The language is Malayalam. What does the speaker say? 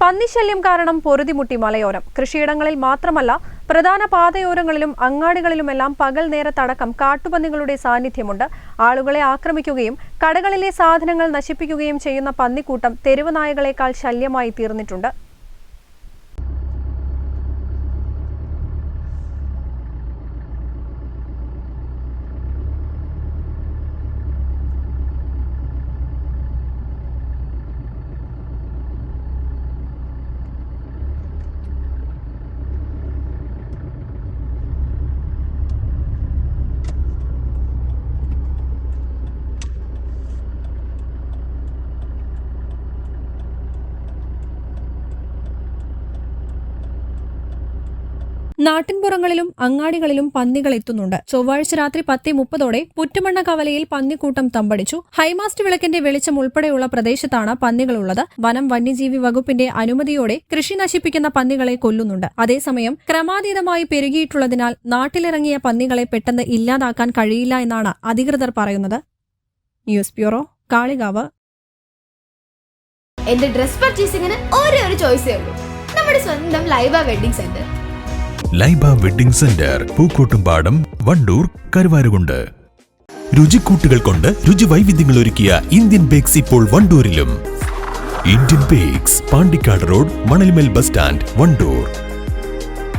പന്നിശല്യം കാരണം പൊറുതിമുട്ടി മലയോരം. കൃഷിയിടങ്ങളിൽ മാത്രമല്ല പ്രധാന പാതയോരങ്ങളിലും അങ്ങാടികളിലുമെല്ലാം പകൽ നേരത്തടക്കം കാട്ടുപന്നികളുടെ സാന്നിധ്യമുണ്ട്. ആളുകളെ ആക്രമിക്കുകയും കടകളിലെ സാധനങ്ങൾ നശിപ്പിക്കുകയും ചെയ്യുന്ന പന്നിക്കൂട്ടം തെരുവ് നായകളെക്കാൾ ശല്യമായി തീർന്നിട്ടുണ്ട്. നാട്ടിൻപുറങ്ങളിലും അങ്ങാടികളിലും പന്നികൾ എത്തുന്നുണ്ട്. ചൊവ്വാഴ്ച രാത്രി പത്തേ മുപ്പതോടെ പുറ്റുമണ്ണ കവലയിൽ പന്നിക്കൂട്ടം തമ്പടിച്ചു. ഹൈമാസ്റ്റ് വിളക്കിന്റെ വെളിച്ചം ഉൾപ്പെടെയുള്ള പ്രദേശത്താണ് പന്നികളുള്ളത്. വനം വന്യജീവി വകുപ്പിന്റെ അനുമതിയോടെ കൃഷി നശിപ്പിക്കുന്ന പന്നികളെ കൊല്ലുന്നുണ്ട്. അതേസമയം ക്രമാതീതമായി പെരുകിയിട്ടുള്ളതിനാൽ നാട്ടിലിറങ്ങിയ പന്നികളെ പെട്ടെന്ന് ഇല്ലാതാക്കാൻ കഴിയില്ല എന്നാണ് അധികൃതർ പറയുന്നത്. News bureau Kalikavu. എന്റെ ഡ്രസ് പർച്ചേസിംഗിന് ഒരേ ഒരു ചോയ്സേ ഉള്ളൂ. നമ്മുടെ സ്വന്തം Laiba wedding centre. Laiba wedding centre Pookkottumpadam Wandoor Karuvarakundu. രുചിക്കൂട്ടുകൾ കൊണ്ട് രുചി വൈവിധ്യങ്ങൾ ഒരുക്കിയ ഇന്ത്യൻ ബേക്സ് ഇപ്പോൾ വണ്ടൂരിലും. Indian bakes Pandikkad road Manalmel bus stand Wandoor.